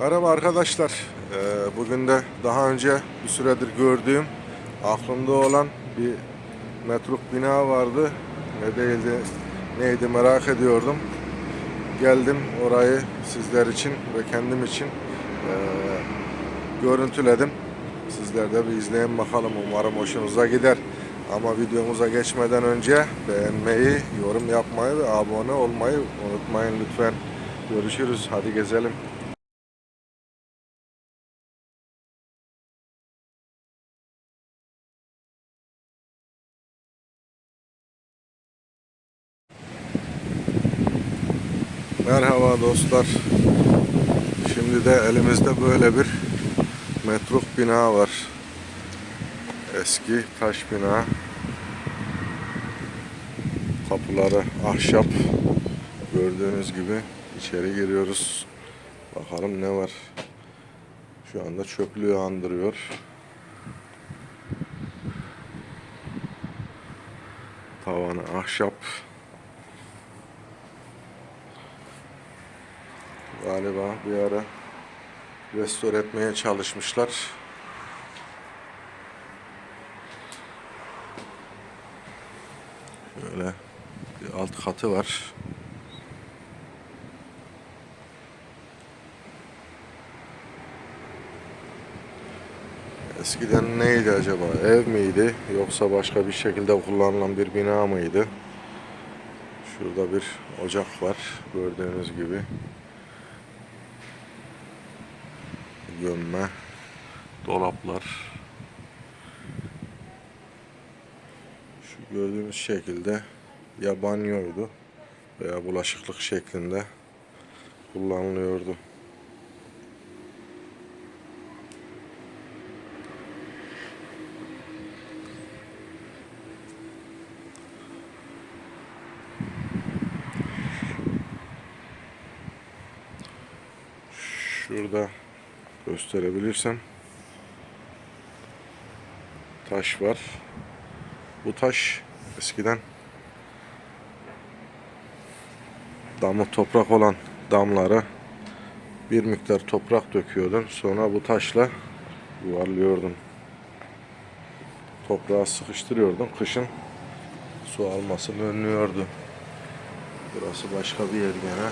Merhaba arkadaşlar. Ee, Bugün de daha önce bir süredir gördüğüm, aklımda olan bir metruk bina vardı. Ne değildi, neydi merak ediyordum. Geldim orayı sizler için ve kendim için ee, görüntüledim. Sizler de bir izleyin bakalım. Umarım hoşunuza gider. Ama videomuza geçmeden önce beğenmeyi, yorum yapmayı ve abone olmayı unutmayın lütfen. Görüşürüz. Hadi gezelim. Merhaba dostlar. Şimdi de elimizde böyle bir metruk bina var. Eski taş bina. Kapıları ahşap. Gördüğünüz gibi içeri giriyoruz. Bakalım ne var. Şu anda çöplüğü andırıyor. Tavanı ahşap. Galiba bir ara restore etmeye çalışmışlar. Şöyle bir alt katı var. Eskiden neydi acaba? Ev miydi? Yoksa başka bir şekilde kullanılan bir bina mıydı? Şurada bir ocak var. Gördüğünüz gibi. Gömme, dolaplar. Şu gördüğünüz şekilde ya banyoydu veya bulaşıklık şeklinde kullanılıyordu. Şurada gösterebilirsem taş var. Bu taş eskiden damı toprak olan damlara bir miktar toprak döküyordun. Sonra bu taşla yuvarlıyordun. Toprağa sıkıştırıyordun. Kışın su almasını önlüyordu. Burası başka bir yer gene.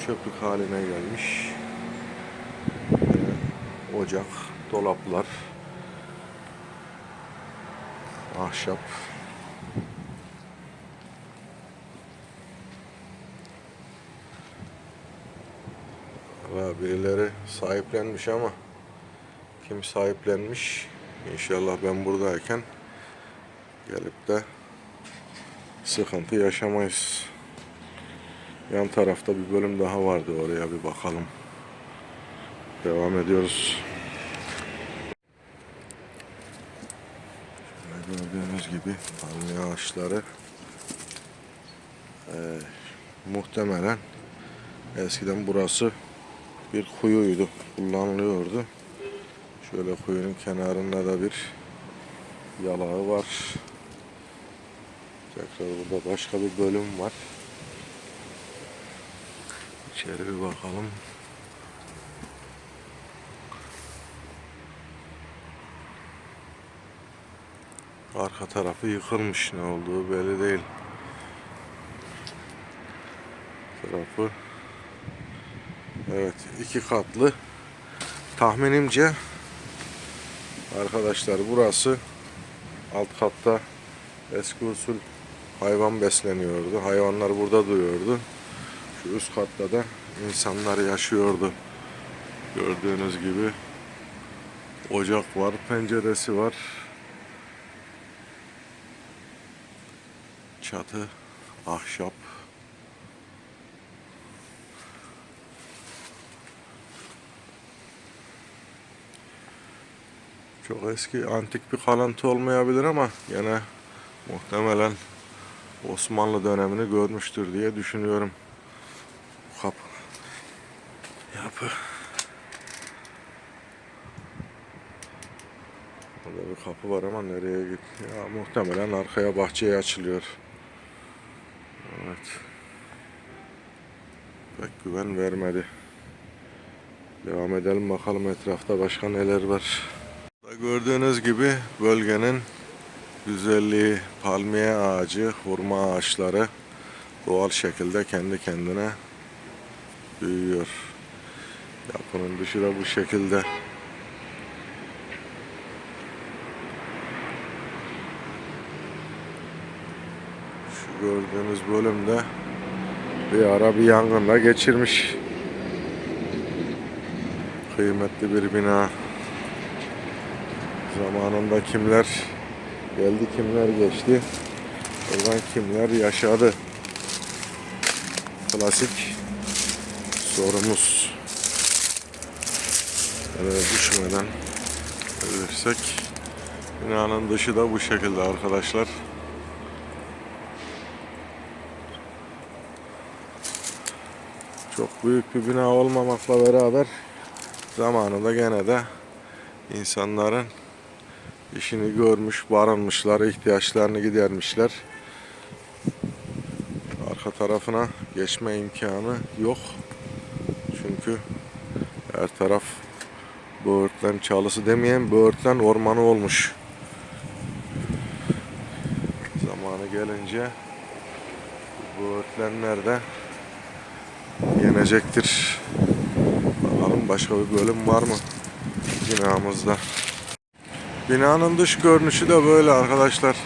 Çöplük haline gelmiş. Ocak, dolaplar, ahşap. Valla birileri sahiplenmiş ama kim sahiplenmiş? İnşallah ben buradayken gelip de sıkıntı yaşamayız. Yan tarafta bir bölüm daha vardı oraya bir bakalım. Devam ediyoruz. Şöyle gördüğünüz gibi palmiye ağaçları Ee, muhtemelen eskiden burası bir kuyuydu. Kullanılıyordu. Şöyle kuyunun kenarında da bir yalağı var. Tekrar burada başka bir bölüm var. İçeri bir bakalım. Arka tarafı yıkılmış. Ne olduğu belli değil. Tarafı Evet iki katlı. Tahminimce arkadaşlar burası alt katta eski usul hayvan besleniyordu. Hayvanlar burada duruyordu. Şu üst katta da insanlar yaşıyordu. Gördüğünüz gibi ocak var, penceresi var. Çatı ahşap. Çok eski antik bir kalıntı olmayabilir ama gene muhtemelen Osmanlı dönemini görmüştür diye düşünüyorum. Kapı. Yapı. Burada bir kapı var ama nereye git? Ya muhtemelen arkaya bahçeye açılıyor. Evet. Pek güven vermedi. Devam edelim bakalım etrafta başka neler var. Gördüğünüz gibi bölgenin güzelliği, palmiye ağacı, hurma ağaçları doğal şekilde kendi kendine büyüyor. Yapının dışı da bu şekilde. Şu gördüğünüz bölümde bir ara bir yangınla geçirmiş. Kıymetli bir bina. Zamanında kimler geldi, kimler geçti. Oradan kimler yaşadı. Klasik sorumuz. Böyle düşmeden ölürsek. Binanın dışı da bu şekilde arkadaşlar. Çok büyük bir bina olmamakla beraber zamanında gene de insanların işini görmüş, barınmışlar, ihtiyaçlarını gidermişler. Arka tarafına geçme imkanı yok. Çünkü her taraf böğürtlen çalısı demeyen böğürtlen ormanı olmuş. Zamanı gelince böğürtlenler de yenecektir. Bakalım başka bir bölüm var mı binamızda. Binanın dış görünüşü de böyle arkadaşlar.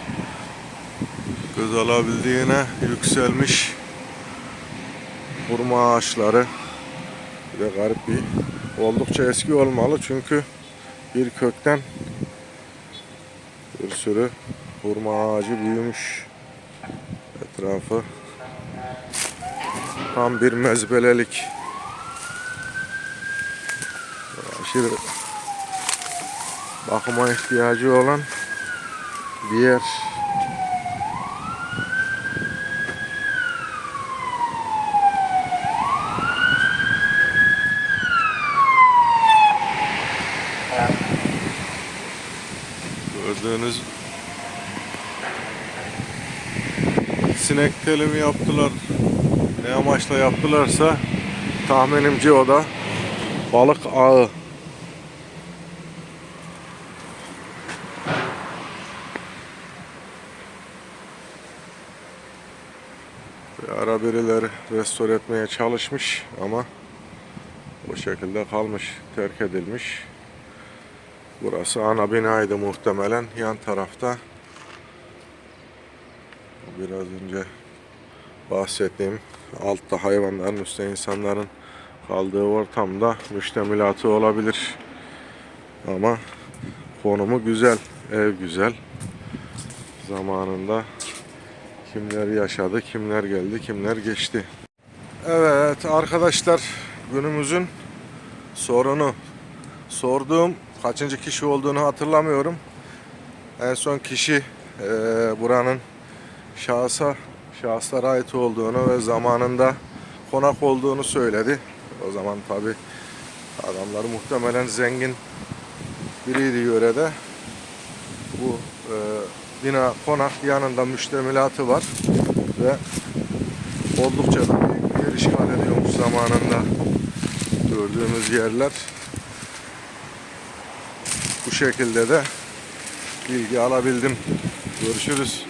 Göz alabildiğine yükselmiş hurma ağaçları. Bir de garip bir oldukça eski olmalı çünkü bir kökten bir sürü hurma ağacı büyümüş. Etrafı tam bir mezbelelik. Aşırı bakıma ihtiyacı olan bir yer. Gördüğünüz sinek telimi yaptılar. Ne amaçla yaptılarsa tahminimce o da balık ağı. Bir ara birileri restore etmeye çalışmış ama o şekilde kalmış, terk edilmiş. Burası ana binaydı muhtemelen. Yan tarafta biraz önce bahsettiğim altta hayvanların üstte insanların kaldığı ortamda müştemilatı olabilir. Ama konumu güzel, ev güzel. Zamanında kimler yaşadı, kimler geldi, kimler geçti. Evet arkadaşlar günümüzün sorunu sorduğum kaçıncı kişi olduğunu hatırlamıyorum. En son kişi eee, buranın şahsa şahıslara ait olduğunu ve zamanında konak olduğunu söyledi. O zaman tabi adamlar muhtemelen zengin biriydi yörede. Bu e, bina konak yanında müştemilatı var ve oldukça da yer işgal ediyormuş zamanında gördüğümüz yerler. Bu şekilde de bilgi alabildim. Görüşürüz.